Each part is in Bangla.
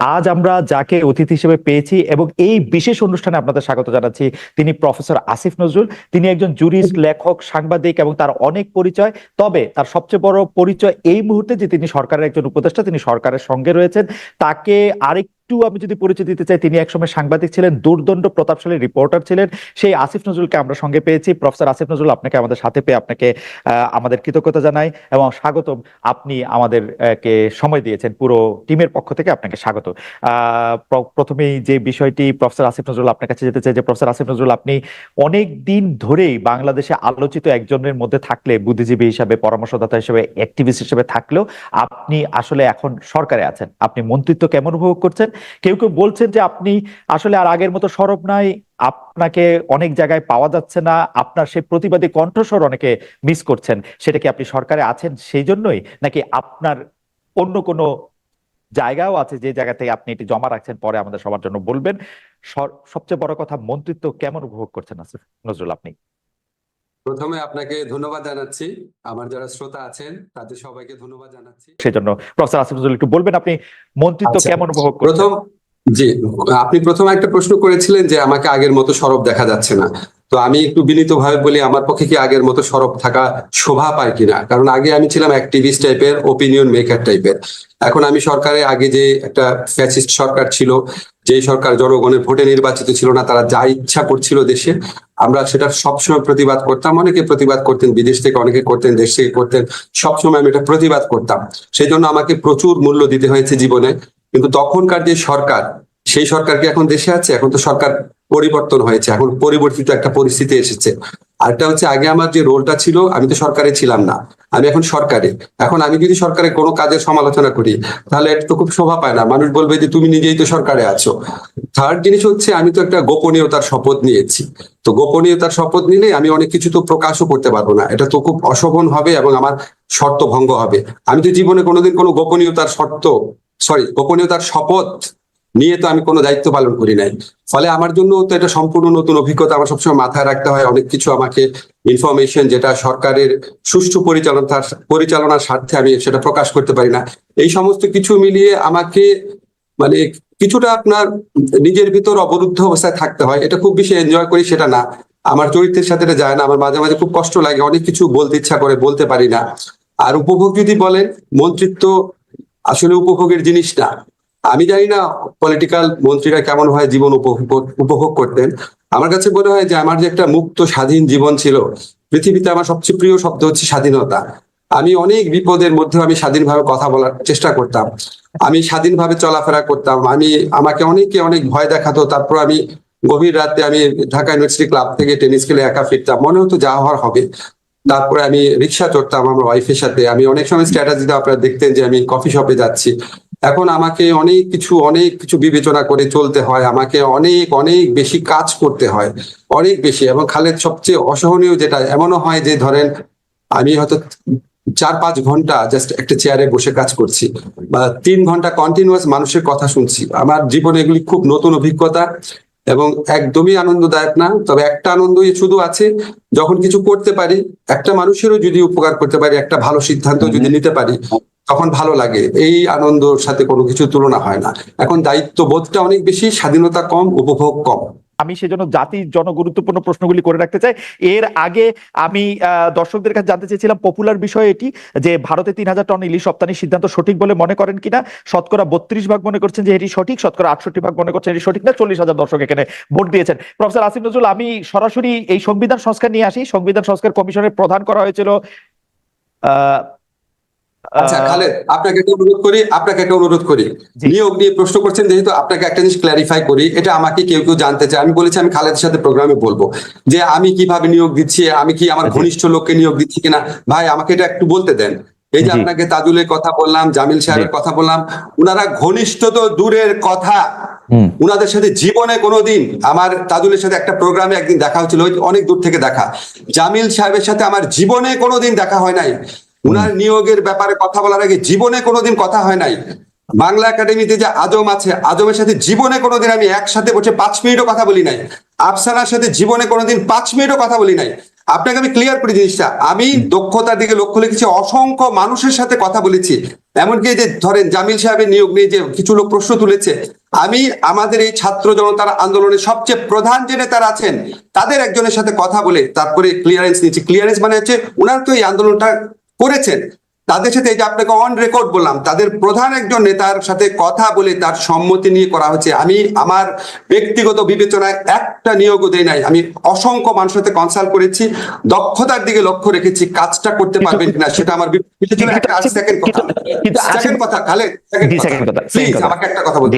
আজ আমরা যাকে অতিথি হিসেবে পেয়েছি এবং এই বিশেষ অনুষ্ঠানে আপনাদের স্বাগত জানাচ্ছি। তিনি প্রফেসর আসিফ নজরুল। তিনি একজন জুরিস্ট লেখক সাংবাদিক এবং তার অনেক পরিচয়। তবে তার সবচেয়ে বড় পরিচয় এই মুহূর্তে যে তিনি সরকারের একজন উপদেষ্টা তিনি সরকারের সঙ্গে রয়েছেন। তাকে আরেক একটু আমি যদি পরিচয় দিতে চাই তিনি একসময় সাংবাদিক ছিলেন দুর্দণ্ড প্রতাপশালী রিপোর্টার ছিলেন। সেই আসিফ নজরুলকে আমরা সঙ্গে পেয়েছি। প্রফেসর আসিফ নজরুল আপনাকে আমাদের সাথে পেয়ে আপনাকে আমাদের কৃতজ্ঞতা জানাই এবং স্বাগতম। আপনি আমাদের আহ, কে সময় দিয়েছেন পুরো টিমের পক্ষ থেকে আপনাকে স্বাগত। প্রথমেই যে বিষয়টি প্রফেসর আসিফ নজরুল আপনার কাছে যেতে চাই যে প্রফেসর আসিফ নজরুল আপনি অনেক দিন ধরেই বাংলাদেশে আলোচিত একজনের মধ্যে থাকলে বুদ্ধিজীবী হিসাবে পরামর্শদাতা হিসেবে অ্যাক্টিভিস্ট হিসেবে থাকলেও আপনি আসলে এখন সরকারে আছেন। আপনি মন্ত্রিত্ব কেমন উপভোগ করছেন? কেউ কেউ বলছেন যে আপনি আসলে আর আগের মতো সরব নাই, আপনাকে অনেক জায়গায় পাওয়া যাচ্ছে না, আপনার সেই প্রতিবাদী কণ্ঠস্বর অনেকে মিস করছেন। সেটা কি আপনি সরকারে আছেন সেই জন্যই? নাকি আপনার অন্য কোনো জায়গাও আছে যে জায়গা থেকে আপনি এটি জমা রাখছেন, পরে আমাদের সবার জন্য বলবেন? সবচেয়ে বড় কথা মন্ত্রিত্ব কেমন উপভোগ করছেন আসিফ নজরুল, আপনি? প্রথমে আপনাকে ধন্যবাদ জানাচ্ছি। আমার যারা শ্রোতা আছেন তাদের সবাইকে ধন্যবাদ জানাচ্ছি। সেজন্য প্রফেসর আসিফ নজরুল একটু বলবেন আপনি মন্ত্রিত্ব আচ্ছা, কেমন উপভোগ প্রথম জি আপনি প্রথম একটা প্রশ্ন করেছিলেন যে আমাকে আগের মতো সরব দেখা যাচ্ছে না। তো আমি একটু বিনীতভাবে বলি, আমার পক্ষে কি আগের মতো সরব থাকা শোভা পায় কিনা? কারণ আগে আমি ছিলাম অ্যাক্টিভিস্ট টাইপের ওপিনিয়ন মেকার টাইপের এখন আমি সরকারে আগে যে একটা ফ্যাসিস্ট সরকার ছিল যে সরকার জনগণের ভোটে নির্বাচিত ছিল না, তারা যা ইচ্ছা করছিল দেশে, আমরা সেটা সবসময় প্রতিবাদ করতাম। অনেকে প্রতিবাদ করতেন, বিদেশ থেকে অনেকে করতেন, দেশ থেকে করতেন, সবসময় আমি এটা প্রতিবাদ করতাম। সেই জন্য আমাকে প্রচুর মূল্য দিতে হয়েছে জীবনে। কিন্তু তখনকার যে সরকার, সেই সরকার কি এখন দেশে আছে? এখন তো সরকার পরিবর্তন হয়েছে, এখন পরিবর্তিত একটা পরিস্থিতি এসেছে। আরেকটা হচ্ছে, আগে আমার যে রোলটা ছিল, আমি তো সরকারে ছিলাম না। আমি এখন সরকারে। এখন আমি যদি সরকারে কোনো কাজের সমালোচনা করি, তাহলে এটা তো খুব শোভা পায় না। মানুষ বলবে যে, তুমি নিজেই তো সরকারে আছো। থার্ড জিনিস হচ্ছে, আমি তো একটা গোপনীয়তার শপথ নিয়েছি। তো গোপনীয়তার শপথ নিলে আমি অনেক কিছু তো প্রকাশও করতে পারব না। এটা তো খুব অশোভন হবে এবং আমার শর্ত ভঙ্গ হবে। আমি তো জীবনে কোনোদিন কোনো গোপনীয়তার শর্ত সরি গোপনীয়তার শপথ নিয়ে তো আমি কোনো দায়িত্ব পালন করি নাই। ফলে আমার জন্য তো এটা সম্পূর্ণ নতুন অভিজ্ঞতা, আমার সবসময় মাথায় রাখতে হয়। অনেক কিছু আমাকে ইনফরমেশন যেটা সরকারের সুষ্ঠু পরিচালনার পরিচালনার স্বার্থে আমি সেটা প্রকাশ করতে পারি না। এই সমস্ত কিছু মিলিয়ে আমাকে মানে কিছুটা আপনার নিজের ভিতর অবরুদ্ধ অবস্থায় থাকতে হয়। এটা খুব বেশি এনজয় করি সেটা না। আমার চরিত্রের সাথে এটা যায় না। আমার মাঝে মাঝে খুব কষ্ট লাগে। অনেক কিছু বলতে ইচ্ছা করে, বলতে পারি না। আর উপভোগ যদি বলেন, মন্ত্রিত্ব আসলে উপভোগের জিনিস না। আমি জানি না পলিটিক্যাল মন্ত্রীরা কেমন হয় জীবন উপভোগ করতেন। আমার কাছে মনে হয় যে আমার যে একটা মুক্ত, স্বাধীন জীবন ছিল, পৃথিবীতে আমার সবচেয়ে প্রিয় শব্দ হচ্ছে স্বাধীনতা। আমি অনেক বিপদের মধ্যে আমি স্বাধীনভাবে কথা বলার চেষ্টা করতাম। আমি স্বাধীনভাবে চলাফেরা করতাম। আমি, আমাকে অনেকে অনেক ভয় দেখাতো। তারপর আমি গভীর রাতে আমি ঢাকা ইউনিভার্সিটি ক্লাব থেকে টেনিস খেলে একা ফিরতাম। মনে হতো যা হওয়ার হবে। তারপরে আমি রিক্সা চড়তাম আমার ওয়াইফের সাথে। আমি অনেক সময় স্ট্র্যাটাজিতে আপনারা দেখতেন যে আমি কফি শপে যাচ্ছি। এখন আমাকে অনেক কিছু অনেক কিছু বিবেচনা করে চলতে হয়। আমাকে অনেক অনেক বেশি কাজ করতে হয় অনেক বেশি। এবং খালেদ সবচেয়ে অসহনীয় যেটা এমনও হয় যে ধরেন আমি হয়তো চার পাঁচ ঘণ্টা জাস্ট একটা চেয়ারে বসে কাজ করছি বা তিন ঘণ্টা কন্টিনিউয়াস মানুষের কথা শুনছি। আমার জীবনে এগুলি খুব নতুন অভিজ্ঞতা এবং একদমই আনন্দদায়ক না। তবে একটা আনন্দই শুধু আছে যখন কিছু করতে পারি একটা মানুষেরও যদি উপকার করতে পারি একটা ভালো সিদ্ধান্ত যদি নিতে পারি তখন ভালো লাগে। এই আনন্দর সাথে কোনো কিছু তুলনা হয় না। এখন দায়িত্ববোধটা অনেক বেশি স্বাধীনতা কম উপভোগ কম। আমি সেজন্য জাতির জনগুরুত্বপূর্ণ প্রশ্নগুলি করে রাখতে চাই। এর আগে আমি দর্শকদের কাছে জানতে চেয়েছিলাম পপুলার বিষয় এটি যে ভারতে তিন হাজার টন ইলিশ রপ্তানির সিদ্ধান্ত সঠিক বলে মনে করেন কিনা? শতকরা বত্রিশ ভাগ মনে করছেন যে এটি সঠিক শতকরা আটষট্টি ভাগ মনে করছেন এটি সঠিক না চল্লিশ হাজার দর্শক এখানে ভোট দিয়েছেন। প্রফেসর আসিফ নজরুল আমি সরাসরি এই সংবিধান সংস্কার নিয়ে আসি। সংবিধান সংস্কার কমিশনের প্রধান করা হয়েছিল আহ, আচ্ছা খালেদ আপনাকে একটা অনুরোধ করি আপনাকে একটা অনুরোধ করি। নিয়োগ নিয়ে প্রশ্ন করছেন যেহেতু আপনাকে একটা জিনিস ক্ল্যারিফাই করি এটা আমাকে কেউ কেউ জানতে চায়। আমি বলেছি আমি খালেদের সাথে প্রোগ্রামে বলব যে আমি কীভাবে নিয়োগ দিচ্ছি আমি কি আমার ঘনিষ্ঠ লোককে নিয়োগ দিচ্ছি কিনা? ভাই আমাকে এটা একটু বলতে দেন। এই যে আপনাকে তাজুলের কথা বললাম জামিল সাহেবের কথা বললাম ওনারা ঘনিষ্ঠ তো দূরের কথা। উনাদের সাথে জীবনে কোনোদিন আমার তাজুলের সাথে একটা প্রোগ্রামে একদিন দেখা হচ্ছিল ওই অনেক দূর থেকে দেখা। জামিল সাহেবের সাথে আমার জীবনে কোনোদিন দেখা হয় নাই। উনার নিয়োগের ব্যাপারে কথা বলার আগে জীবনে কোনোদিন কথা হয় নাই। বাংলা একাডেমিতে যে আজম আছে, আজমের সাথে জীবনে কোনোদিন আমি একসাথে বসে পাঁচ মিনিটও কথা বলি নাই। আফসানার সাথে জীবনে কোনোদিন পাঁচ মিনিটও কথা বলি নাই। আপনাকে আমি ক্লিয়ার করি জিনিসটা। আমি দক্ষতার দিকে লক্ষ্য রেখেছি, অসংখ্য মানুষের সাথে কথা বলেছি। এমনকি যে ধরেন জামিল সাহেবের নিয়োগ নিয়ে যে কিছু লোক প্রশ্ন তুলেছে, আমি আমাদের এই ছাত্র জনতার আন্দোলনের সবচেয়ে প্রধান যে নেতারা আছেন, তাদের একজনের সাথে কথা বলে, তারপরে ক্লিয়ারেন্স নিয়েছি। ক্লিয়ারেন্স মানে হচ্ছে ওনার তো এই আন্দোলনটা করেছেন। তাদের সাথে এই যে আপনাকে অন রেকর্ড বললাম তাদের প্রধান একজন নেতার সাথে কথা বলে তার সম্মতি নিয়ে করা হচ্ছে আমি আমার ব্যক্তিগত বিবেচনায় একটা নিয়োগও দেই নাই আমি অসংখ্য মানুষের সাথে কনসাল্ট করেছি দক্ষতার দিকে লক্ষ্য রেখেছি কাজটা করতে পারবেন কিনা সেটা আমার সেকেন্ড কথা সেকেন্ড কথা খালেদ second জি, কথা। second কথা, second Please, কথা। আমাকে একটা কথা বলতে।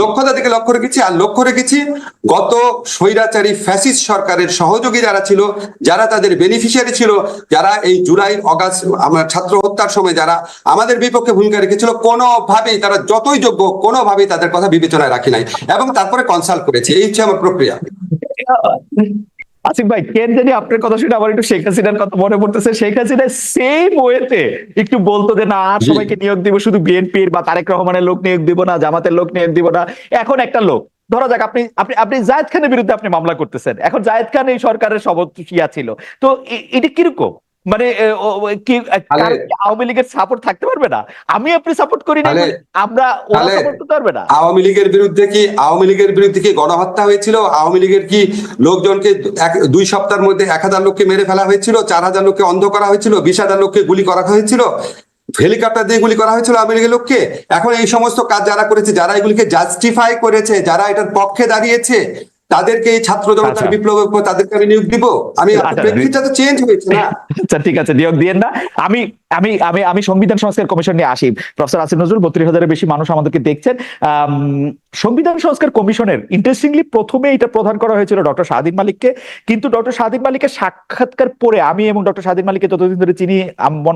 দক্ষতার দিকে লক্ষ্য রেখেছি আর লক্ষ্য রেখেছি গত স্বৈরাচারী ফ্যাসিস্ট সরকারের সহযোগী যারা ছিল যারা তাদের বেনিফিশিয়ারি ছিল যারা এই জুলাই অগাস্ট আমার ছাত্র হত্যার সময় যারা আমাদের বিপক্ষে ভূমিকা রেখেছিল কোনোভাবেই তারা যতই যোগ্য কোনোভাবেই তাদের কথা বিবেচনায় রাখি নাই এবং তারপরে কনসাল্ট করেছি। এই হচ্ছে আমার প্রক্রিয়া। আসিফ ভাই কেন জানি আপনার কথা শুনে আমার একটু শেখ হাসিনার কথা মনে পড়তেছে। শেখ হাসিনা সেম ওয়েতে একটু বলতো যে না আর। সবাইকে নিয়োগ দিব শুধু বিএনপির বা তারেক রহমানের লোক নিয়োগ দিব না জামাতের লোক নিয়োগ দিব না। এখন একটা লোক ধরা যাক আপনি আপনি আপনি জায়েদ খানের বিরুদ্ধে আপনি মামলা করতেছেন। এখন জায়েদ খান এই সরকারের সবকিয়া ছিল। তো এটা কীরকম? মানে কি আওয়ামী লীগের সাপোর্ট থাকতে পারবে না? আমি আপনি সাপোর্ট করি না আমরা ওরা সাপোর্ট করতে পারবে না। আওয়ামী লীগের বিরুদ্ধে কি আওয়ামী লীগের বিরুদ্ধে কি গণহত্যা হয়েছিল? আওয়ামী লীগের কি লোকজনকে দুই সপ্তাহের মধ্যে এক হাজার লোককে মেরে ফেলা হয়েছিল? চার হাজার লোককে অন্ধ করা হয়েছিল? বিশ হাজার লোককে গুলি করা হয়েছিল? হেলিকপ্টার দিয়ে গুলি করা হয়েছিল আওয়ামী লীগের লোককে? এখন এই সমস্ত কাজ যারা করেছে যারা এগুলিকে জাস্টিফাই করেছে যারা এটার পক্ষে দাঁড়িয়েছে তাদেরকে এই ছাত্র জনতার আচ্ছা। বিপ্লবের পর তাদেরকে আমি নিয়োগ দিব। আমি আচ্ছা, প্রেক্ষিতটা তো চেঞ্জ হয়েছে না। আচ্ছা ঠিক আছে নিয়োগ দিয়েন না। আমি আমি আমি আমি সংবিধান সংস্কার কমিশন নিয়ে আসি। প্রফেসর আসিফ নজরুল বত্রিশ হাজারের বেশি মানুষ আমাদেরকে দেখছেন। সংবিধান সংস্কার কমিশনের ইন্টারেস্টিংলি প্রথমে এটা প্রদান করা হয়েছিল ডক্টর শাহদিন মালিককে। কিন্তু ডক্টর শাহদিন মালিকের সাক্ষাৎকার পরে আমি এবং ডক্টর শাহদিন মালিককে যতদিন ধরে চিনি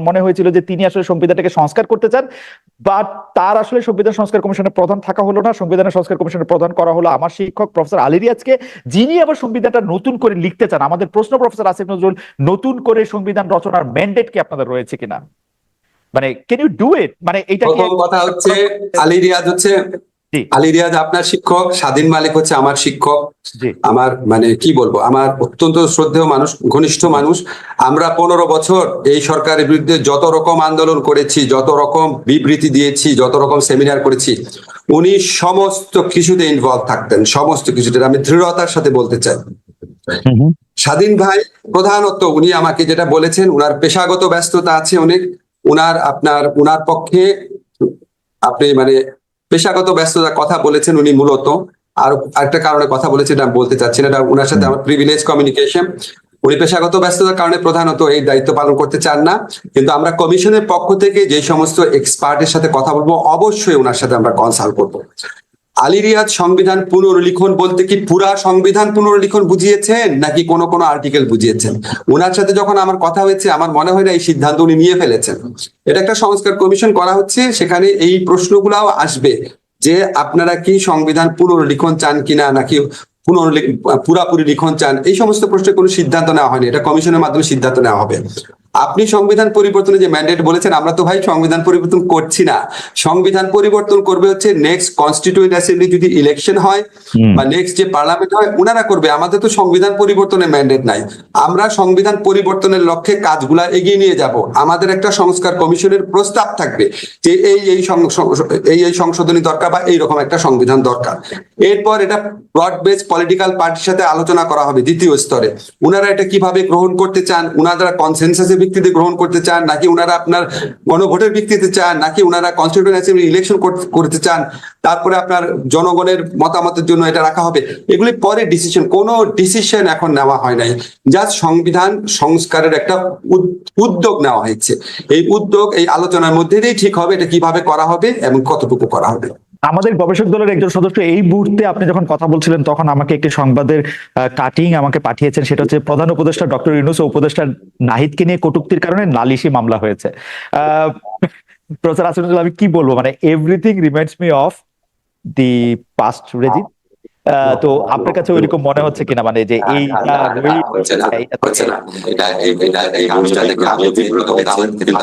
মনে হয়েছিল যে তিনি আসলে সংবিধানটাকে সংস্কার করতে চান। বাট তার আসলে সংবিধান সংস্কার কমিশনের প্রধান থাকা হলো না। সংবিধানের সংস্কার কমিশনের প্রধান করা হলো আমার শিক্ষক প্রফেসর আলী রিয়াজকে যিনি আবার সংবিধানটা নতুন করে লিখতে চান, আমাদের প্রশ্ন প্রফেসর আসিফ নজরুল, নতুন করে সংবিধান রচনার ম্যান্ডেট কি আপনাদের রয়েছে কিনা মানে ক্যান ইউ ডু ইট মানে এটা কথা হচ্ছে, আলী রিয়াজ হচ্ছে। আলী রিয়াজ আপনার শিক্ষক স্বাধীন মালিক হচ্ছে আমার শিক্ষক। আমার মানে কি বলব আমার অত্যন্ত শ্রদ্ধেয় মানুষ ঘনিষ্ঠ মানুষ। আমরা পনেরো বছর এই সরকারের বিরুদ্ধে যত রকম আন্দোলন করেছি যত রকম বিবৃতি দিয়েছি যত রকম সেমিনার করেছি উনি সমস্ত কিছুতে ইনভলভ থাকতেন সমস্ত কিছুতে। আমি দৃঢ়তার সাথে বলতে চাই। স্বাধীন ভাই প্রধানত উনি আমাকে যেটা বলেছেন উনার পেশাগত ব্যস্ততা আছে অনেক। উনার আপনার উনার পক্ষে আপনি মানে পেশাগত ব্যস্ততার কথা বলেছেন উনি মূলত। আর একটা কারণে কথা বলেছেন এটা বলতে চাচ্ছি না, এটা ওনার সাথে আমার প্রিভিলেজ কমিউনিকেশন উনি পেশাগত ব্যস্ততার কারণে প্রধানত এই দায়িত্ব পালন করতে চান না, কিন্তু আমরা কমিশনের পক্ষ থেকে যে সমস্ত এক্সপার্টের সাথে কথা বলব, অবশ্যই ওনার সাথে আমরা কনসাল্ট করব। আলী রিয়াজ সংবিধান পুনর্লিখন বলতে কি পুরা সংবিধান পুনর্লিখন বুঝিয়েছেন, নাকি কোনো কোনো আর্টিকেল বুঝিয়েছেন? ওনার সাথে যখন আমার কথা হয়েছে, আমার মনে হয় না এই সিদ্ধান্ত উনি নিয়ে ফেলেছেন। এটা একটা সংস্কার কমিশন করা হচ্ছে, সেখানে এই প্রশ্নগুলাও আসবে যে আপনারা কি সংবিধান পুনর্লিখন চান কিনা, নাকি পুনর্লি, পুরাপুরি লিখন চান, এই সমস্ত প্রশ্নে কোনো সিদ্ধান্ত নেওয়া হয়নি। এটা কমিশনের মাধ্যমে সিদ্ধান্ত নেওয়া হবে। আপনি সংবিধান পরিবর্তনে যে ম্যান্ডেট বলেছেন আমরা তো ভাই সংবিধান পরিবর্তন করছি না। সংবিধান পরিবর্তন করবে হচ্ছে নেক্সট কনস্টিটিউয়েন্ট অ্যাসেম্বলি যদি ইলেকশন হয় বা নেক্সট যে পার্লামেন্ট হয় ওনারা করবে। আমাদের তো সংবিধান পরিবর্তনের ম্যান্ডেট নাই। আমরা সংবিধান পরিবর্তনের লক্ষ্যে কাজগুলা এগিয়ে নিয়ে যাব। আমাদের একটা সংস্কার কমিশনের প্রস্তাব থাকবে যে এই এই এই এই সংশোধনী দরকার বা এইরকম একটা সংবিধান দরকার। এরপর এটা ব্রড বেস পলিটিক্যাল পার্টির সাথে আলোচনা করা হবে দ্বিতীয় স্তরে। ওনারা এটা কীভাবে গ্রহণ করতে চান ওনারা উনারা ভিত্তিতে গ্রহণ করতে চান, নাকি ওনারা আপনার গণভোটের ভিত্তিতে চান, নাকি ওনারা কনস্টিটিউন্ট অ্যাসেম্বলি ইলেকশন করতে চান, তারপরে আপনার জনগণের মতামতের জন্য এটা রাখা হবে, এগুলি পরে ডিসিশন কোনো ডিসিশন এখন নেওয়া হয় নাই। জাস্ট সংবিধান সংস্কারের একটা উদ- উদ্যোগ নেওয়া হয়েছে। এই উদ্যোগ, এই আলোচনার মধ্যে দিয়েই ঠিক হবে, এটা কীভাবে করা হবে এবং কতটুকু করা হবে। আমাদের গবেষক দলের একজন সদস্য এই মুহূর্তে আপনি যখন কথা বলছিলেন, তখন আমাকে একটি সংবাদের কাটিং আমাকে পাঠিয়েছেন। সেটা হচ্ছে প্রধান উপদেষ্টা ডক্টর ইউনুস উপদেষ্টা নাহিদকে নিয়ে কটুক্তির কারণে নালিশি মামলা হয়েছে। প্রফেসর আসিফুল আমি কি বলব? মানে everything reminds me of the past regime তো আপনার কাছে ওইরকম মনে হচ্ছে কিনা? মানে যে এই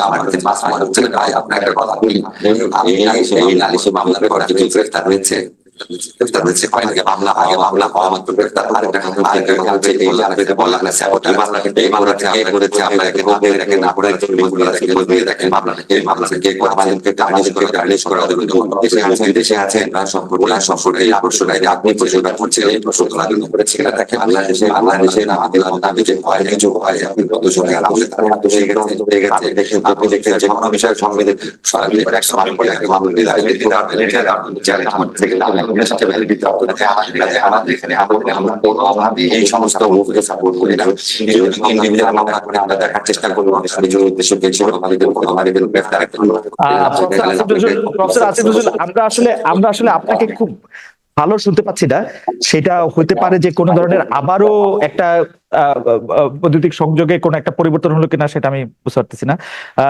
আমার কাছে মাস মনে হচ্ছে না। আমি এই নালিশে মামলার পর গ্রেফতার হয়েছে। আগে মামলা আগে মামলা হওয়া মাত্র গ্রেফতার আরেকটা আরেকটা হচ্ছে এই আপনাকে বললাম না স্যাবোটাজ এই থেকে করেছে আপনাকে না বলে রাখেন মামলা থেকে এই আপনি দেখেন যে যে একটা থেকে আমাদের সাথে ভ্যালিড হবে আমাদের আমাদের এখানে আমাদের আমরা কোনো অভাবে এই সমস্ত মুখকে সাপোর্ট করি না। ইন্ডিভিজুয়াল মামলা করে আমরা দেখার চেষ্টা করব। নিজের উদ্দেশ্য পেয়েছি আমাদের কোনো আমাদের গ্রেফতার আহ, প্রফেসর আসিফ নজরুল- প্রফেসর আসিফ নজরুল, আমরা আসলে আমরা আসলে আপনাকে খুব ভালো শুনতে পাচ্ছি না। সেটা হতে পারে যে কোনো ধরনের আবারও একটা বৈদ্যুতিক সংযোগে কোনো একটা পরিবর্তন হলো কিনা সেটা আমি বুঝতে পারতেছি না। আহ,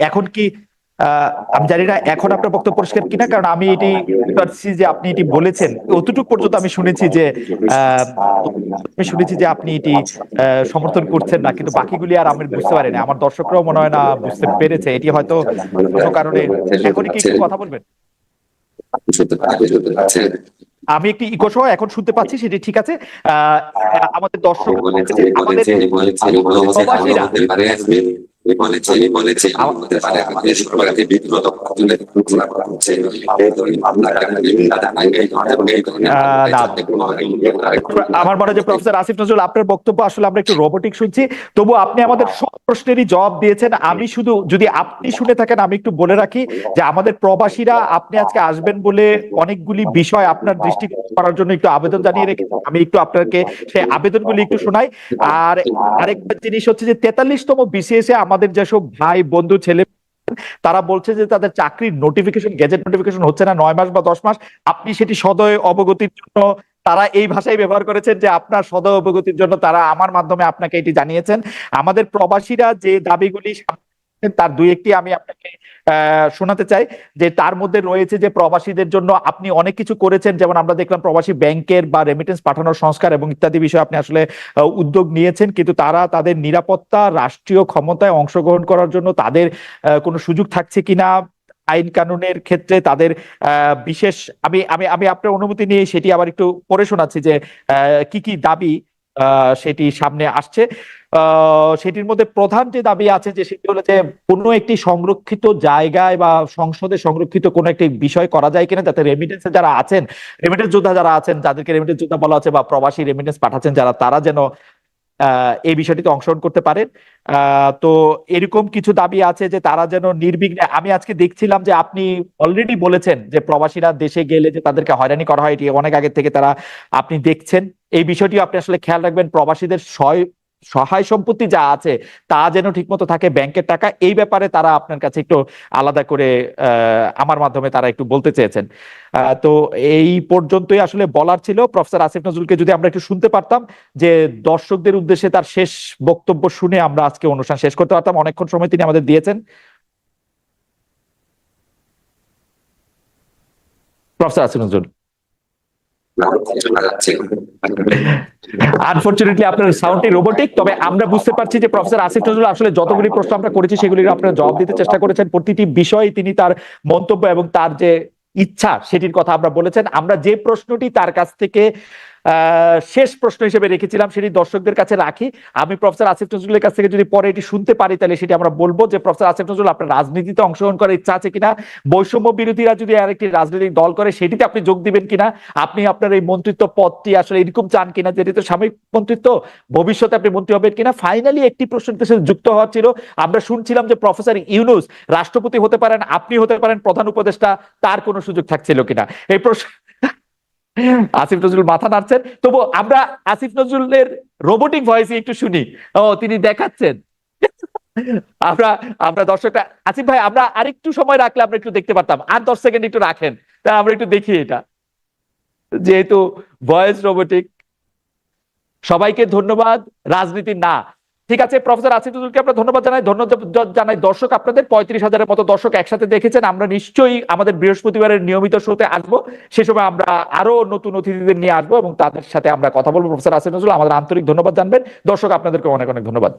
এখন কি আমি জানি না এখন আপনার বক্তব্য পরিষ্কার কিনা কারণ আমি এটি পারছি যে আপনি এটি বলেছেন। অতটুকু পর্যন্ত আমি শুনেছি যে আমি শুনেছি যে আপনি এটি সমর্থন করছেন না কিন্তু বাকিগুলি আর আমি বুঝতে পারিনি। আমার দর্শকরাও মনে হয় না বুঝতে পেরেছে। এটি হয়তো কোনো কারণে এখনই কি একটু কথা বলবেন? আমি একটি ইকো সহ এখন শুনতে পাচ্ছি সেটি ঠিক আছে। আহ, আমাদের দর্শক আমাদের বলেছে বলেছে পারে আমাদের সরকারকে বিব্রত ঘোষণা করা হচ্ছে এই ধরনের আমার মনে হয় প্রফেসর আসিফ নজরুল আপনার বক্তব্য আসলে আমরা একটু রোবোটিক শুনছি। তবু আপনি আমাদের সব প্রশ্নেরই জবাব দিয়েছেন। আমি শুধু যদি আপনি শুনে থাকেন আমি একটু বলে রাখি যে আমাদের প্রবাসীরা আপনি আজকে আসবেন বলে অনেকগুলি বিষয় আপনার দৃষ্টি করার জন্য একটু আবেদন জানিয়ে রেখে আমি একটু আপনাকে সেই আবেদনগুলি একটু শোনাই। আর আরেকটা জিনিস হচ্ছে যে তেতাল্লিশতম বিসিএস এ আমাদের যেসব ভাই, বন্ধু, ছেলে, তারা বলছে যে তাদের চাকরির নোটিফিকেশন গেজেট নোটিফিকেশন হচ্ছে না নয় মাস বা দশ মাস। আপনি সেটি সদয় অবগতির জন্য তারা এই ভাষাই ব্যবহার করেছেন যে আপনার সদয় অবগতির জন্য তারা আমার মাধ্যমে আপনাকে এটি জানিয়েছেন। আমাদের প্রবাসীরা যে দাবিগুলি তার দুই একটি আমি আপনাকে শোনাতে চাই যে তার মধ্যে রয়েছে যে প্রবাসীদের জন্য আপনি অনেক কিছু করেছেন, যেমন আমরা দেখলাম প্রবাসী ব্যাংকের বা রেমিটেন্স পাঠানোর সংস্কার এবং ইত্যাদি বিষয়ে আপনি আসলে উদ্যোগ নিয়েছেন। কিন্তু তারা তাদের নিরাপত্তা, রাষ্ট্রীয় ক্ষমতায় অংশগ্রহণ করার জন্য তাদের কোনো সুযোগ থাকছে কিনা? আইন কানুনের ক্ষেত্রে তাদের বিশেষ, আমি আমি আমি আপনার অনুমতি নিয়ে সেটি আবার একটু পড়ে শোনাচ্ছি যে কি কি দাবি সেটি সামনে আসছে। সেটির মধ্যে প্রধান যে দাবি আছে যে সেটি হলো যে কোনো একটি সংরক্ষিত জায়গায় বা সংসদে সংরক্ষিত কোনো একটি বিষয় করা যায় কিনা, যাতে রেমিটেন্সে যারা আছেন রেমিটেন্স যোদ্ধা যারা আছেন, যাদেরকে রেমিটেন্স যোদ্ধা বলা হচ্ছে বা প্রবাসী রেমিটেন্স পাঠাচ্ছেন, যারা তারা যেন এই বিষয়টিতে অংশগ্রহণ করতে পারেন। তো এরকম কিছু দাবি আছে যে তারা যেন নির্বিঘ্নে, আমি আজকে দেখছিলাম যে আপনি অলরেডি বলেছেন যে প্রবাসীরা দেশে গেলে যে তাদেরকে হয়রানি করা হয়, এটি অনেক আগে থেকে তারা আপনি দেখছেন। এই বিষয়টি আপনি আসলে খেয়াল রাখবেন, প্রবাসীদের সহায় সম্পত্তি যা আছে তা যেন ঠিকমতো থাকে ব্যাংকের টাকা। এই ব্যাপারে তারা আপনার কাছে একটু আলাদা করে আমার মাধ্যমে তারা একটু বলতে চেয়েছেন। তো এই পর্যন্তই আসলে বলার ছিল। প্রফেসর আসিফ নজরুলকে যদি আমরা একটু শুনতে পারতাম যে দর্শকদের উদ্দেশ্যে তার শেষ বক্তব্য শুনে আমরা আজকে অনুষ্ঠান শেষ করতে পারতাম। অনেকক্ষণ সময় তিনি আমাদের দিয়েছেন। প্রফেসর আসিফ নজরুল। আনফরচুনেটলি আপনার সাউন্ডটি রোবোটিক তবে আমরা বুঝতে পারছি যে প্রফেসর আসিফ নজরুল আসলে যতগুলি প্রশ্ন আমরা করেছি, সেগুলির আপনারা জবাব দিতে চেষ্টা করেছেন। প্রতিটি বিষয়ে তিনি তার মন্তব্য এবং তার যে ইচ্ছা, সেটির কথা আমরা বলেছেন। আমরা যে প্রশ্নটি তার কাছ থেকে শেষ প্রশ্ন হিসেবে রেখেছিলাম, সেটি দর্শকদের কাছে রাখি। আমি প্রফেসর আসিফ নজরুলের কাছ থেকে যদি পরে এটি শুনতে পারি, তাহলে সেটি আমরা বলব যে প্রফেসর আসিফ নজরুল আপনার রাজনীতিতে অংশগ্রহণ করার ইচ্ছা আছে কিনা, বৈষম্য বিরোধীরা যদি আরেকটি রাজনৈতিক দল করে, সেটিতে আপনি যোগ দিবেন কিনা, আপনি আপনার এই মন্ত্রিত্ব পদটি আসলে এরকম চান কিনা যেটি তো সাময়িক মন্ত্রিত্ব, ভবিষ্যতে আপনি মন্ত্রী হবেন কিনা। ফাইনালি একটি প্রশ্নের সাথে যুক্ত হওয়ার ছিল, আমরা শুনছিলাম যে প্রফেসর ইউনুস রাষ্ট্রপতি হতে পারেন, আপনি হতে পারেন প্রধান উপদেষ্টা, তার কোনো সুযোগ থাকছিল কিনা। এই প্রশ্ন আসিফ নজরুল মাথা নাড়ছেন। তবু আমরা আসিফ নজরুলের রোবোটিক ভয়েসে একটু শুনি। ও, তিনি দেখাচ্ছেন। আমরা আমরা দর্শকরা আসিফ ভাই, আমরা আরেকটু সময় রাখলে আমরা একটু দেখতে পারতাম। আর দশ সেকেন্ড একটু রাখেন, তা আমরা একটু দেখি এটা। যেহেতু ভয়েস রোবোটিক সবাইকে ধন্যবাদ। রাজনীতি না ঠিক আছে, প্রফেসর আসিফ আমরা ধন্যবাদ জানাই ধন্যবাদ জানাই দর্শক আপনাদের, পঁয়ত্রিশ হাজারের মতো দর্শক একসাথে দেখেছেন, আমরা নিশ্চয়ই আমাদের বৃহস্পতিবারের নিয়মিত শোতে আসব, সে সময় আমরা আরও নতুন অতিথিদের নিয়ে আসব এবং তাদের সাথে আমরা কথা বলব। প্রফেসর আসিফ নজরুল, আমাদের আন্তরিক ধন্যবাদ জানবেন, দর্শক আপনাদেরকে অনেক অনেক ধন্যবাদ।